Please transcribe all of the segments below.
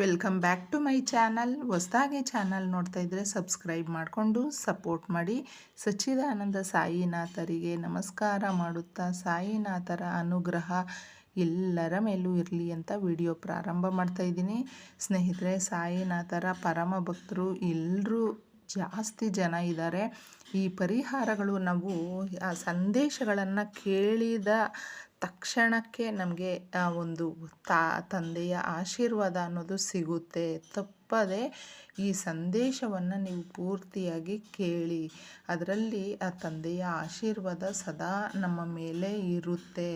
Welcome back to my channel ಹೊಸದಾಗಿ channel ನೋಡ್ತಾ ಇದ್ದರೆ ಸಬ್ಸ್ಕ್ರೈಬ್ ಮಾಡಿಕೊಂಡು ಸಪೋರ್ಟ್ ಮಾಡಿ. ಸಚ್ಚಿದಾನಂದ ಸಾಯಿನಾಥರಿಗೆ ನಮಸ್ಕಾರ ಮಾಡುತ್ತಾ ಸಾಯಿನಾಥರ ಅನುಗ್ರಹ ಎಲ್ಲರ ಮೇಲೂ ಇರಲಿ ಅಂತ ವಿಡಿಯೋ ಪ್ರಾರಂಭ ಮಾಡ್ತಾ ಇದ್ದೀನಿ. ಸ್ನೇಹಿತರೆ, ಸಾಯಿನಾಥರ ಪರಮ ಭಕ್ತರು ಎಲ್ಲರೂ ಜಾಸ್ತಿ ಜನ ಇದ್ದಾರೆ. ಈ ಪರಿಹಾರಗಳು ನಾವು ಆ ಸಂದೇಶಗಳನ್ನು ಕೇಳಿದ ತಕ್ಷಣಕ್ಕೆ ನಮಗೆ ಒಂದು ತಾ ತಂದೆಯ ಆಶೀರ್ವಾದ ಅನ್ನೋದು ಸಿಗುತ್ತೆ. ತಪ್ಪದೆ ಈ ಸಂದೇಶವನ್ನು ನೀವು ಪೂರ್ತಿಯಾಗಿ ಕೇಳಿ. ಅದರಲ್ಲಿ ಆ ತಂದೆಯ ಆಶೀರ್ವಾದ ಸದಾ ನಮ್ಮ ಮೇಲೆ ಇರುತ್ತೆ.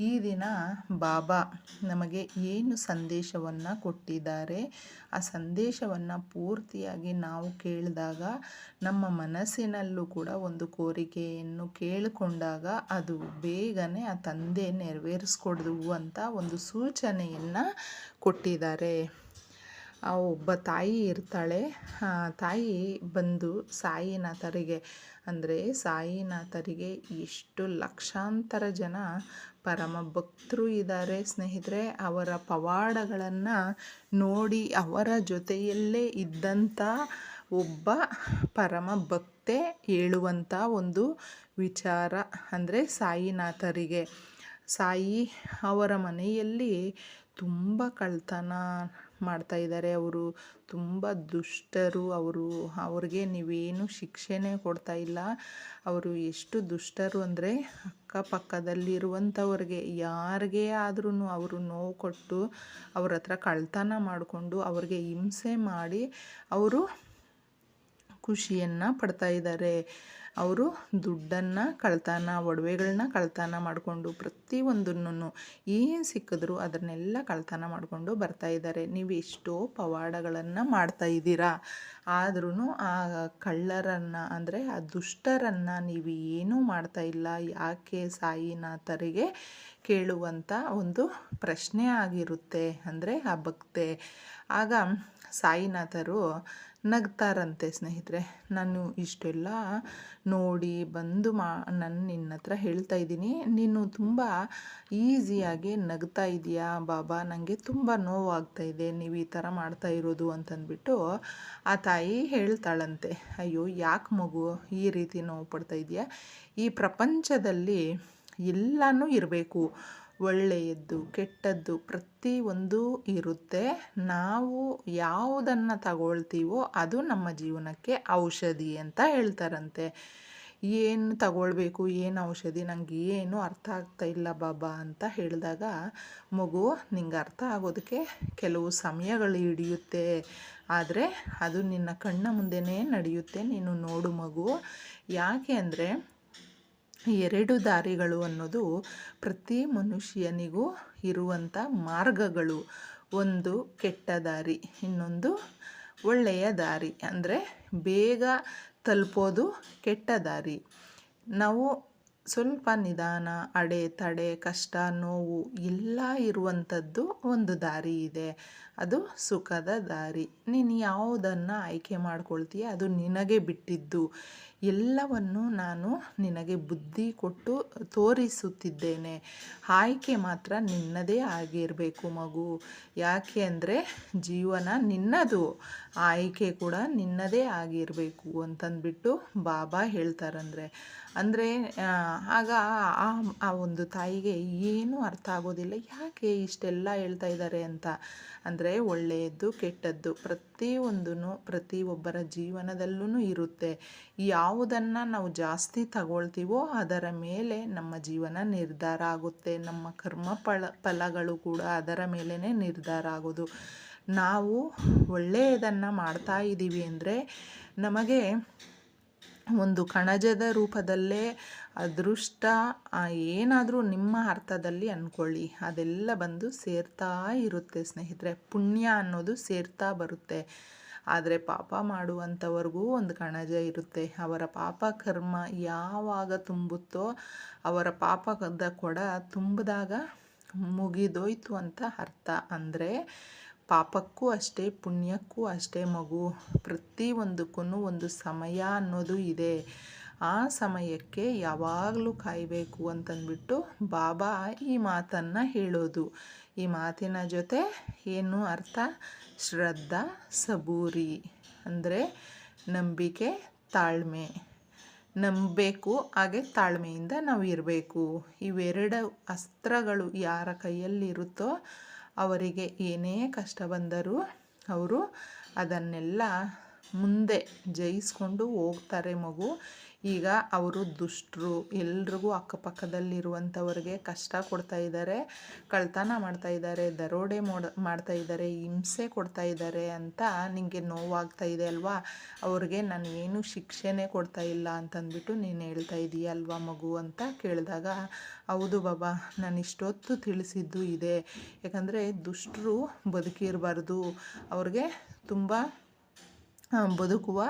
ಈ ದಿನ ಬಾಬಾ ನಮಗೆ ಏನು ಸಂದೇಶವನ್ನು ಕೊಟ್ಟಿದ್ದಾರೆ, ಆ ಸಂದೇಶವನ್ನು ಪೂರ್ತಿಯಾಗಿ ನಾವು ಕೇಳಿದಾಗ, ನಮ್ಮ ಮನಸ್ಸಿನಲ್ಲೂ ಕೂಡ ಒಂದು ಕೋರಿಕೆಯನ್ನು ಕೇಳಿಕೊಂಡಾಗ ಅದು ಬೇಗನೆ ಆ ತಂದೆ ನೆರವೇರಿಸ್ಕೊಡ್ದು ಅಂತ ಒಂದು ಸೂಚನೆಯನ್ನು ಕೊಟ್ಟಿದ್ದಾರೆ. ಒಬ್ಬ ತಾಯಿ ಇರ್ತಾಳೆ. ತಾಯಿ ಬಂದು ಸಾಯಿನಾಥರಿಗೆ, ಅಂದರೆ ಸಾಯಿನಾಥರಿಗೆ ಎಷ್ಟು ಲಕ್ಷಾಂತರ ಜನ ಪರಮ ಭಕ್ತರು ಇದ್ದಾರೆ ಸ್ನೇಹಿತರೆ. ಅವರ ಪವಾಡಗಳನ್ನು ನೋಡಿ ಅವರ ಜೊತೆಯಲ್ಲೇ ಇದ್ದಂಥ ಒಬ್ಬ ಪರಮ ಭಕ್ತೆ ಹೇಳುವಂಥ ಒಂದು ವಿಚಾರ, ಅಂದರೆ ಸಾಯಿನಾಥರಿಗೆ. ಸಾಯಿ ಅವರ ಮನೆಯಲ್ಲಿ ತುಂಬ ಕಳ್ತನ ಮಾಡ್ತಾಯಿದ್ದಾರೆ ಅವರು ತುಂಬ ದುಷ್ಟರು. ಅವರು, ಅವ್ರಿಗೆ ನೀವೇನು ಶಿಕ್ಷೆನೇ ಕೊಡ್ತಾ ಇಲ್ಲ. ಅವರು ಎಷ್ಟು ದುಷ್ಟರು ಅಂದರೆ ಅಕ್ಕಪಕ್ಕದಲ್ಲಿರುವಂಥವ್ರಿಗೆ, ಯಾರಿಗೆ ಆದ್ರೂ ಅವರು ನೋವು ಕೊಟ್ಟು ಅವ್ರ ಹತ್ರ ಕಳ್ತನ ಮಾಡಿಕೊಂಡು ಅವ್ರಿಗೆ ಹಿಂಸೆ ಮಾಡಿ ಅವರು ಖುಷಿಯನ್ನು ಪಡ್ತಾ ಇದ್ದಾರೆ. ಅವರು ದುಡ್ಡನ್ನು ಕಳ್ಳತನ ಒಡವೆಗಳನ್ನ ಕಳ್ಳತನ ಮಾಡಿಕೊಂಡು ಪ್ರತಿಯೊಂದನ್ನು ಏನು ಸಿಕ್ಕಿದ್ರು ಅದನ್ನೆಲ್ಲ ಕಳ್ಳತನ ಮಾಡಿಕೊಂಡು ಬರ್ತಾ ಇದ್ದಾರೆ. ನೀವು ಎಷ್ಟೋ ಪವಾಡಗಳನ್ನು ಮಾಡ್ತಾ ಇದ್ದೀರಾ. ಆದ್ರೂ ಆ ಕಳ್ಳರನ್ನು ಅಂದರೆ ಆ ದುಷ್ಟರನ್ನು ನೀವು ಏನೂ ಮಾಡ್ತಾ ಇಲ್ಲ. ಯಾಕೆ ಸಾಯಿನಾಥರಿಗೆ ಕೇಳುವಂಥ ಒಂದು ಪ್ರಶ್ನೆ ಆಗಿರುತ್ತೆ. ಅಂದರೆ ಆ ಭಕ್ತೆ. ಆಗ ಸಾಯಿನಾಥರು ನಗ್ತಾರಂತೆ ಸ್ನೇಹಿತರೆ. ನಾನು ಇಷ್ಟೆಲ್ಲ ನೋಡಿ ಬಂದು ಮಾ, ನಾನು ನಿನ್ನ ಹತ್ರ ಹೇಳ್ತಾ ಇದ್ದೀನಿ. ನೀನು ತುಂಬ ಈಸಿಯಾಗಿ ನಗ್ತಾ ಇದೆಯಾ ಬಾಬಾ? ನನಗೆ ತುಂಬ ನೋವಾಗ್ತಾ ಇದೆ. ನೀವು ಈ ಥರ ಮಾಡ್ತಾ ಇರೋದು ಅಂತಂದ್ಬಿಟ್ಟು ಆ ತಾಯಿ ಹೇಳ್ತಾಳಂತೆ. ಅಯ್ಯೋ, ಯಾಕೆ ಮಗು ಈ ರೀತಿ ನೋವು ಪಡ್ತಾ ಇದೆಯಾ? ಈ ಪ್ರಪಂಚದಲ್ಲಿ ಎಲ್ಲನೂ ಇರಬೇಕು. ಒಳ್ಳೆಯದ್ದು, ಕೆಟ್ಟದ್ದು ಪ್ರತಿಯೊಂದು ಇರುತ್ತೆ. ನಾವು ಯಾವುದನ್ನು ತಗೊಳ್ತೀವೋ ಅದು ನಮ್ಮ ಜೀವನಕ್ಕೆ ಔಷಧಿ ಅಂತ ಹೇಳ್ತಾರಂತೆ. ಏನು ತಗೊಳ್ಬೇಕು, ಏನು ಔಷಧಿ ನನಗೆ ಏನು ಅರ್ಥ ಆಗ್ತಾ ಇಲ್ಲ ಬಾಬಾ ಅಂತ ಹೇಳಿದಾಗ, ಮಗು, ನಿಂಗೆ ಅರ್ಥ ಆಗೋದಕ್ಕೆ ಕೆಲವು ಸಮಯಗಳು ಹಿಡಿಯುತ್ತೆ. ಆದರೆ ಅದು ನಿನ್ನ ಕಣ್ಣ ಮುಂದೆನೇ ನಡೆಯುತ್ತೆ. ನೀನು ನೋಡು ಮಗು. ಯಾಕೆ ಅಂದರೆ ಎರಡು ದಾರಿಗಳು ಅನ್ನೋದು ಪ್ರತಿ ಮನುಷ್ಯನಿಗೂ ಇರುವಂಥ ಮಾರ್ಗಗಳು. ಒಂದು ಕೆಟ್ಟ ದಾರಿ, ಇನ್ನೊಂದು ಒಳ್ಳೆಯ ದಾರಿ. ಅಂದರೆ ಬೇಗ ತಲುಪೋದು ಕೆಟ್ಟ ದಾರಿ. ನಾವು ಸ್ವಲ್ಪ ನಿಧಾನ, ಅಡೆ ತಡೆ, ಕಷ್ಟ, ನೋವು ಎಲ್ಲ ಇರುವಂಥದ್ದು ಒಂದು ದಾರಿ ಇದೆ. ಅದು ಸುಖದ ದಾರಿ. ನೀನು ಯಾವುದನ್ನು ಆಯ್ಕೆ ಮಾಡ್ಕೊಳ್ತೀಯ, ಅದು ನಿನಗೆ ಬಿಟ್ಟಿದ್ದು. ಎಲ್ಲವನ್ನು ನಾನು ನಿನಗೆ ಬುದ್ಧಿ ಕೊಟ್ಟು ತೋರಿಸುತ್ತಿದ್ದೇನೆ. ಆಯ್ಕೆ ಮಾತ್ರ ನಿನ್ನದೇ ಆಗಿರಬೇಕು ಮಗು. ಯಾಕೆ ಅಂದರೆ ಜೀವನ ನಿನ್ನದು. ಆಯ್ಕೆ ಕೂಡ ನಿನ್ನದೇ ಆಗಿರಬೇಕು ಅಂತಂದ್ಬಿಟ್ಟು ಬಾಬಾ ಹೇಳ್ತಾರಂದರೆ. ಅಂದರೆ ಆಗ ಆ ಒಂದು ತಾಯಿಗೆ ಏನೂ ಅರ್ಥ ಆಗೋದಿಲ್ಲ. ಯಾಕೆ ಇಷ್ಟೆಲ್ಲ ಹೇಳ್ತಾ ಇದ್ದಾರೆ ಅಂತ. ಅಂದರೆ ಒಳ್ಳೆಯದು ಕೆಟ್ಟದ್ದು. ಪ್ರತಿಯೊಂದೂ ಪ್ರತಿಯೊಬ್ಬರ ಜೀವನದಲ್ಲೂ ಇರುತ್ತೆ. ಯಾವುದನ್ನು ನಾವು ಜಾಸ್ತಿ ತಗೊಳ್ತೀವೋ ಅದರ ಮೇಲೆ ನಮ್ಮ ಜೀವನ ನಿರ್ಧಾರ ಆಗುತ್ತೆ. ನಮ್ಮ ಕರ್ಮ ಫಲ ಫಲಗಳು ಕೂಡ ಅದರ ಮೇಲೇ ನಿರ್ಧಾರ ಆಗೋದು. ನಾವು ಒಳ್ಳೆಯದನ್ನು ಮಾಡ್ತಾ ಇದ್ದೀವಿ ಅಂದರೆ ನಮಗೆ ಒಂದು ಕಣಜದ ರೂಪದಲ್ಲೇ ಅದೃಷ್ಟ ಏನಾದರೂ ನಿಮ್ಮ ಅರ್ಥದಲ್ಲಿ ಅಂದ್ಕೊಳ್ಳಿ ಅದೆಲ್ಲ ಬಂದು ಸೇರ್ತಾ ಇರುತ್ತೆ ಸ್ನೇಹಿತರೆ. ಪುಣ್ಯ ಅನ್ನೋದು ಸೇರ್ತಾ ಬರುತ್ತೆ. ಆದರೆ ಪಾಪ ಮಾಡುವಂಥವ್ರಿಗೂ ಒಂದು ಕಣಜ ಇರುತ್ತೆ. ಅವರ ಪಾಪ ಕರ್ಮ ಯಾವಾಗ ತುಂಬುತ್ತೋ, ಅವರ ಪಾಪದ ಕೊಡ ತುಂಬಿದಾಗ ಮುಗಿದೋಯ್ತು ಅಂತ ಅರ್ಥ. ಅಂದರೆ ಪಾಪಕ್ಕೂ ಅಷ್ಟೇ, ಪುಣ್ಯಕ್ಕೂ ಅಷ್ಟೇ ಮಗು. ಪ್ರತಿಯೊಂದಕ್ಕೂ ಒಂದು ಸಮಯ ಅನ್ನೋದು ಇದೆ. ಆ ಸಮಯಕ್ಕೆ ಯಾವಾಗಲೂ ಕಾಯಬೇಕು ಅಂತಂದ್ಬಿಟ್ಟು ಬಾಬಾ ಈ ಮಾತನ್ನು ಹೇಳೋದು. ಈ ಮಾತಿನ ಜೊತೆ ಏನು ಅರ್ಥ? ಶ್ರದ್ಧಾ ಸಬೂರಿ ಅಂದರೆ ನಂಬಿಕೆ, ತಾಳ್ಮೆ. ನಂಬಬೇಕು, ಹಾಗೆ ತಾಳ್ಮೆಯಿಂದ ನಾವು ಇರಬೇಕು ಇವೆರಡು ಅಸ್ತ್ರಗಳು ಯಾರ ಕೈಯಲ್ಲಿರುತ್ತೋ ಅವರಿಗೆ ಏನೇ ಕಷ್ಟ ಬಂದರೂ ಅವರು ಅದನ್ನೆಲ್ಲ ಮುಂದೆ ಜಯಿಸ್ಕೊಂಡು ಹೋಗ್ತಾರೆ ಮಗು. ಈಗ ಅವರು ದುಷ್ಟರು, ಎಲ್ರಿಗೂ ಅಕ್ಕಪಕ್ಕದಲ್ಲಿರುವಂಥವ್ರಿಗೆ ಕಷ್ಟ ಕೊಡ್ತಾ ಇದ್ದಾರೆ, ಕಳ್ತನ ಮಾಡ್ತಾ ಇದ್ದಾರೆ, ದರೋಡೆ ಮೋಡ, ಮಾಡ್ತಾ ಇದ್ದಾರೆ, ಹಿಂಸೆ ಕೊಡ್ತಾ ಇದ್ದಾರೆ ಅಂತ ನಿಮಗೆ ನೋವಾಗ್ತಾ ಇದೆ ಅಲ್ವಾ? ಅವ್ರಿಗೆ ನಾನು ಏನು ಶಿಕ್ಷೆನೇ ಕೊಡ್ತಾ ಇಲ್ಲ ಅಂತಂದ್ಬಿಟ್ಟು ನೀನು ಹೇಳ್ತಾ ಇದೀಯ ಅಲ್ವಾ ಮಗು ಅಂತ ಕೇಳಿದಾಗ, ಹೌದು ಬಾಬಾ, ನಾನು ಇಷ್ಟೊತ್ತು ತಿಳಿಸಿದ್ದು ಇದೆ. ಯಾಕಂದರೆ ದುಷ್ಟರು ಬದುಕಿರಬಾರ್ದು ಅವ್ರಿಗೆ ತುಂಬ ಬದುಕುವ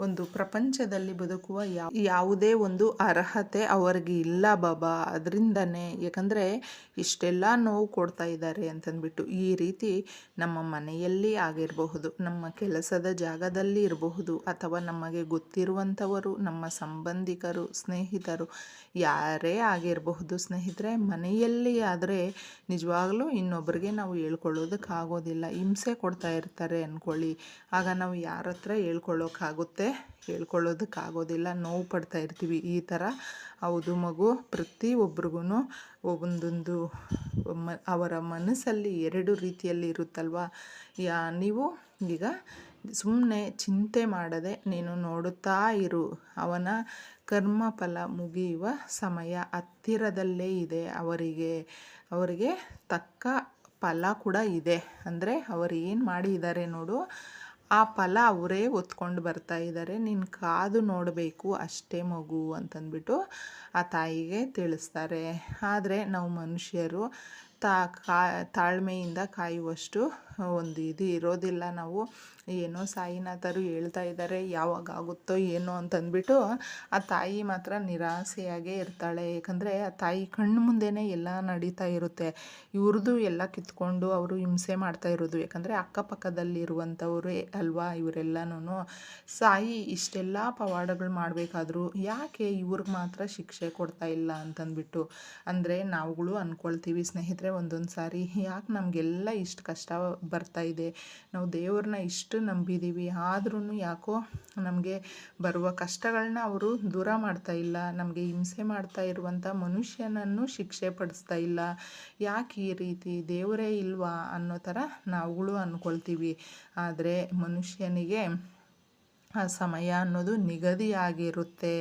ಒಂದು ಪ್ರಪಂಚದಲ್ಲಿ ಬದುಕುವ ಯಾವ ಯಾವುದೇ ಒಂದು ಅರ್ಹತೆ ಅವರಿಗೆ ಇಲ್ಲ ಬಾಬಾ. ಅದರಿಂದನೇ ಯಾಕಂದರೆ ಇಷ್ಟೆಲ್ಲ ನೋವು ಕೊಡ್ತಾ ಇದ್ದಾರೆ ಅಂತಂದ್ಬಿಟ್ಟು ಈ ರೀತಿ ನಮ್ಮ ಮನೆಯಲ್ಲಿ ಆಗಿರಬಹುದು, ನಮ್ಮ ಕೆಲಸದ ಜಾಗದಲ್ಲಿ ಇರಬಹುದು, ಅಥವಾ ನಮಗೆ ಗೊತ್ತಿರುವಂಥವರು, ನಮ್ಮ ಸಂಬಂಧಿಕರು, ಸ್ನೇಹಿತರು ಯಾರೇ ಆಗಿರಬಹುದು, ಸ್ನೇಹಿತರೆ, ಮನೆಯಲ್ಲಿ ಆದರೆ ನಿಜವಾಗ್ಲೂ ಇನ್ನೊಬ್ಬರಿಗೆ ನಾವು ಹೇಳ್ಕೊಳ್ಳೋದಕ್ಕಾಗೋದಿಲ್ಲ. ಹಿಂಸೆ ಕೊಡ್ತಾ ಇರ್ತಾರೆ ಅಂದ್ಕೊಳ್ಳಿ ಆಗ ನಾವು ಯಾರ ಹತ್ರ ಹೇಳ್ಕೊಳ್ಳೋಕ್ಕಾಗುತ್ತೆ? ಹೇಳ್ಕೊಳ್ಳೋದಕ್ಕಾಗೋದಿಲ್ಲ. ನೋವು ಪಡ್ತಾ ಇರ್ತೀವಿ ಈ ಥರ. ಹೌದು ಮಗು ಪ್ರತಿಯೊಬ್ರಿಗೂ ಒಂದೊಂದು ಮ, ಅವರ ಮನಸ್ಸಲ್ಲಿ ಎರಡು ರೀತಿಯಲ್ಲಿ ಇರುತ್ತಲ್ವ? ಯಾ, ನೀವು ಈಗ ಸುಮ್ಮನೆ ಚಿಂತೆ ಮಾಡದೆ ನೀನು ನೋಡುತ್ತಾ ಇರು. ಅವನ ಕರ್ಮಫಲ ಮುಗಿಯುವ ಸಮಯ ಹತ್ತಿರದಲ್ಲೇ ಇದೆ. ಅವರಿಗೆ ಅವರಿಗೆ ತಕ್ಕ ಫಲ ಕೂಡ ಇದೆ. ಅಂದರೆ ಅವರು ಏನು ಮಾಡಿದ್ದಾರೆ ನೋಡು. ಆ ಫಲ ಅವರೇ ಒತ್ಕೊಂಡು ಬರ್ತಾ ಇದ್ದಾರೆ. ನೀನು ಕಾದು ನೋಡಬೇಕು, ಅಷ್ಟೇ ಮಗು ಅಂತಂದ್ಬಿಟ್ಟು ಆ ತಾಯಿಗೆ ತಿಳಿಸ್ತಾರೆ. ಆದರೆ ನಾವು ಮನುಷ್ಯರು ತಾ ಕಾ, ತಾಳ್ಮೆಯಿಂದ ಕಾಯುವಷ್ಟು ಒಂದು ಇದು ಇರೋದಿಲ್ಲ. ನಾವು ಏನೋ ಸಾಯಿನಾಥರು ಹೇಳ್ತಾ ಇದ್ದಾರೆ ಯಾವಾಗ ಆಗುತ್ತೋ ಏನೋ ಅಂತಂದ್ಬಿಟ್ಟು ಆ ತಾಯಿ ಮಾತ್ರ ನಿರಾಸೆಯಾಗೇ ಇರ್ತಾಳೆ. ಯಾಕಂದರೆ ಆ ತಾಯಿ ಕಣ್ಣು ಮುಂದೆನೇ ಎಲ್ಲ ನಡೀತಾ ಇರುತ್ತೆ. ಇವ್ರದ್ದು ಎಲ್ಲ ಕಿತ್ಕೊಂಡು ಅವರು ಹಿಂಸೆ ಮಾಡ್ತಾ ಇರೋದು. ಯಾಕಂದರೆ ಅಕ್ಕಪಕ್ಕದಲ್ಲಿರುವಂಥವ್ರೇ ಅಲ್ವಾ ಇವರೆಲ್ಲನೂ ಸಾಯಿ ಇಷ್ಟೆಲ್ಲ ಪವಾಡಗಳು ಮಾಡಬೇಕಾದ್ರು ಯಾಕೆ ಇವ್ರಿಗೆ ಮಾತ್ರ ಶಿಕ್ಷೆ ಕೊಡ್ತಾ ಇಲ್ಲ ಅಂತಂದ್ಬಿಟ್ಟು. ಅಂದರೆ ನಾವುಗಳು ಅಂದ್ಕೊಳ್ತೀವಿ ಸ್ನೇಹಿತರೆ ಒಂದೊಂದು ಸಾರಿ. ಯಾಕೆ ನಮಗೆಲ್ಲ ಇಷ್ಟು ಕಷ್ಟ ಬರ್ತಾ ಇದೆ? ನಾವು ದೇವ್ರನ್ನ ಇಷ್ಟು ನಂಬಿದ್ದೀವಿ ಆದ್ರೂ ಯಾಕೋ ನಮಗೆ ಬರುವ ಕಷ್ಟಗಳನ್ನ ಅವರು ದೂರ ಮಾಡ್ತಾ ಇಲ್ಲ. ನಮಗೆ ಹಿಂಸೆ ಮಾಡ್ತಾ ಇರುವಂಥ ಮನುಷ್ಯನನ್ನು ಶಿಕ್ಷೆ ಪಡಿಸ್ತಾ ಇಲ್ಲ. ಯಾಕೆ ಈ ರೀತಿ? ದೇವರೇ ಇಲ್ವಾ ಅನ್ನೋ ಥರ ನಾವುಗಳು ಅಂದ್ಕೊಳ್ತೀವಿ ಆದರೆ ಮನುಷ್ಯನಿಗೆ ಆ ಸಮಯ ಅನ್ನೋದು ನಿಗದಿಯಾಗಿರುತ್ತೆ.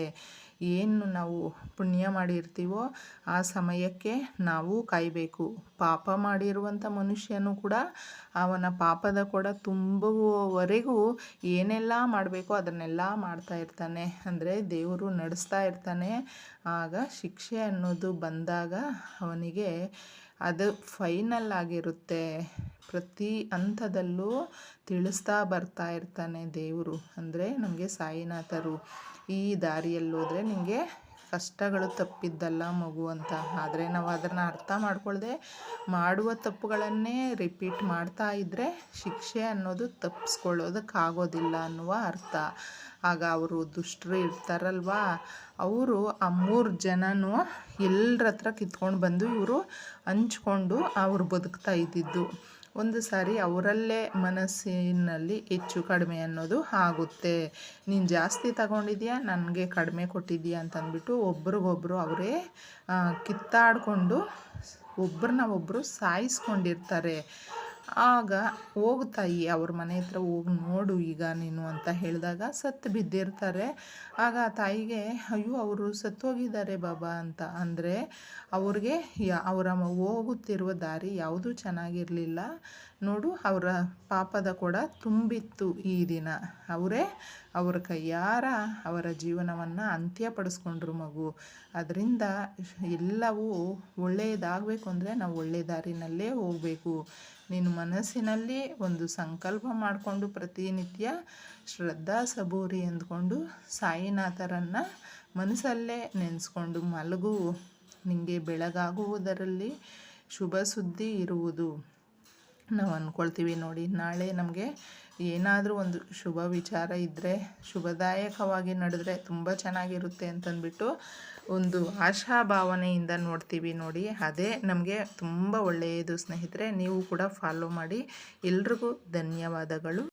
ಏನು ನಾವು ಪುಣ್ಯ ಮಾಡಿರ್ತೀವೋ ಆ ಸಮಯಕ್ಕೆ ನಾವು ಕಾಯಬೇಕು. ಪಾಪ ಮಾಡಿರುವಂಥ ಮನುಷ್ಯನು ಕೂಡ ಅವನ ಪಾಪದ ಕೂಡ ತುಂಬುವವರೆಗೂ ಏನೆಲ್ಲ ಮಾಡಬೇಕೋ ಅದನ್ನೆಲ್ಲ ಮಾಡ್ತಾ ಇರ್ತಾನೆ. ಅಂದರೆ ದೇವರು ನಡೆಸ್ತಾ ಇರ್ತಾನೆ. ಆಗ ಶಿಕ್ಷೆ ಅನ್ನೋದು ಬಂದಾಗ ಅವನಿಗೆ ಅದು ಫೈನಲ್ ಆಗಿರುತ್ತೆ. ಪ್ರತಿ ಹಂತದಲ್ಲೂ ತಿಳಿಸ್ತಾ ಬರ್ತಾ ಇರ್ತಾನೆ ದೇವರು. ಅಂದರೆ ನಮಗೆ ಸಾಯಿನಾಥರು. ಈ ದಾರಿಯಲ್ಲಿ ಹೋದರೆ ನಿಮಗೆ ಕಷ್ಟಗಳು ತಪ್ಪಿದ್ದಲ್ಲ ಮಗು ಅಂತ. ಆದರೆ ನಾವು ಅದನ್ನು ಅರ್ಥ ಮಾಡ್ಕೊಳ್ಳದೆ ಮಾಡುವ ತಪ್ಪುಗಳನ್ನೇ ರಿಪೀಟ್ ಮಾಡ್ತಾ ಇದ್ದರೆ ಶಿಕ್ಷೆ ಅನ್ನೋದು ತಪ್ಪಿಸ್ಕೊಳ್ಳೋದಕ್ಕಾಗೋದಿಲ್ಲ ಅನ್ನುವ ಅರ್ಥ. ಆಗ ಅವರು ದುಷ್ಟರು ಇರ್ತಾರಲ್ವಾ? ಅವರು ಆ ಮೂರು ಜನನೂ ಎಲ್ಲರ ಹತ್ರ ಕಿತ್ಕೊಂಡು ಬಂದು ಇವರು ಹಂಚ್ಕೊಂಡು ಅವ್ರು ಬದುಕ್ತಾ ಇದ್ದಿದ್ದು. ಒಂದು ಸಾರಿ ಅವರಲ್ಲೇ ಮನಸ್ಸಿನಲ್ಲಿ ಹೆಚ್ಚು ಕಡಿಮೆ ಅನ್ನೋದು ಆಗುತ್ತೆ. ನೀನು ಜಾಸ್ತಿ ತಗೊಂಡಿದ್ಯಾ? ನನಗೆ ಕಡಿಮೆ ಕೊಟ್ಟಿದ್ಯಾ? ಅಂತಂದ್ಬಿಟ್ಟು ಒಬ್ರಿಗೊಬ್ರು ಅವರೇ ಕಿತ್ತಾಡಿಕೊಂಡು ಒಬ್ರನ್ನ ಒಬ್ಬರು ಸಾಯಿಸ್ಕೊಂಡಿರ್ತಾರೆ. ಆಗ ಹೋಗು ತಾಯಿ, ಅವ್ರ ಮನೆ ಹತ್ರ ಹೋಗಿ, ನೋಡು ಈಗ ನೀನು ಅಂತ ಹೇಳಿದಾಗ ಸತ್ತು ಬಿದ್ದಿರ್ತಾರೆ. ಆಗ ಆ ತಾಯಿಗೆ, ಅಯ್ಯೋ, ಅವರು ಸತ್ತೋಗಿದ್ದಾರೆ ಬಾಬಾ ಅಂತ ಅಂದರೆ, ಅವ್ರಿಗೆ ಯಾ, ಅವರ ಹೋಗುತ್ತಿರುವ ದಾರಿ ಯಾವುದೂ ಚೆನ್ನಾಗಿರಲಿಲ್ಲ. ನೋಡು, ಅವರ ಪಾಪದ ಕೂಡ ತುಂಬಿತ್ತು ಈ ದಿನ. ಅವರೇ, ಅವರ ಕೈಯಾರ ಅವರ ಜೀವನವನ್ನು ಅಂತ್ಯಪಡಿಸ್ಕೊಂಡ್ರು ಮಗು. ಅದರಿಂದ ಎಲ್ಲವೂ ಒಳ್ಳೆಯದಾಗಬೇಕು ಅಂದರೆ ನಾವು ಒಳ್ಳೆಯ ದಾರಿನಲ್ಲೇ ಹೋಗಬೇಕು. ನಿನ್ನ ಮನಸ್ಸಿನಲ್ಲಿ ಒಂದು ಸಂಕಲ್ಪ ಮಾಡಿಕೊಂಡು ಪ್ರತಿನಿತ್ಯ ಶ್ರದ್ಧಾ ಸಬೂರಿ ಅಂದ್ಕೊಂಡು ಸಾಯಿನಾಥರನ್ನು ಮನಸ್ಸಲ್ಲೇ ನೆನೆಸ್ಕೊಂಡು ಮಲಗು. ನಿಮಗೆ ಬೆಳಗಾಗುವುದರಲ್ಲಿ ಶುಭ ಸುದ್ದಿ ಇರುವುದು. ನಾವು ಅಂದ್ಕೊಳ್ತೀವಿ ನೋಡಿ. ನಾಳೆ ನಮಗೆ ಏನಾದರೂ ಒಂದು ಶುಭ ವಿಚಾರ ಇದ್ದರೆ ಶುಭದಾಯಕವಾಗಿ ನಡೆದ್ರೆ ತುಂಬ ಚೆನ್ನಾಗಿರುತ್ತೆ ಅಂತಂದ್ಬಿಟ್ಟು ಒಂದು ಆಶಾಭಾವನೆಯಿಂದ ನೋಡ್ತೀವಿ ನೋಡಿ. ಅದೇ ನಮಗೆ ತುಂಬ ಒಳ್ಳೆಯದು ಸ್ನೇಹಿತರೆ, ನೀವು ಕೂಡ ಫಾಲೋ ಮಾಡಿ. ಎಲ್ರಿಗೂ ಧನ್ಯವಾದಗಳು.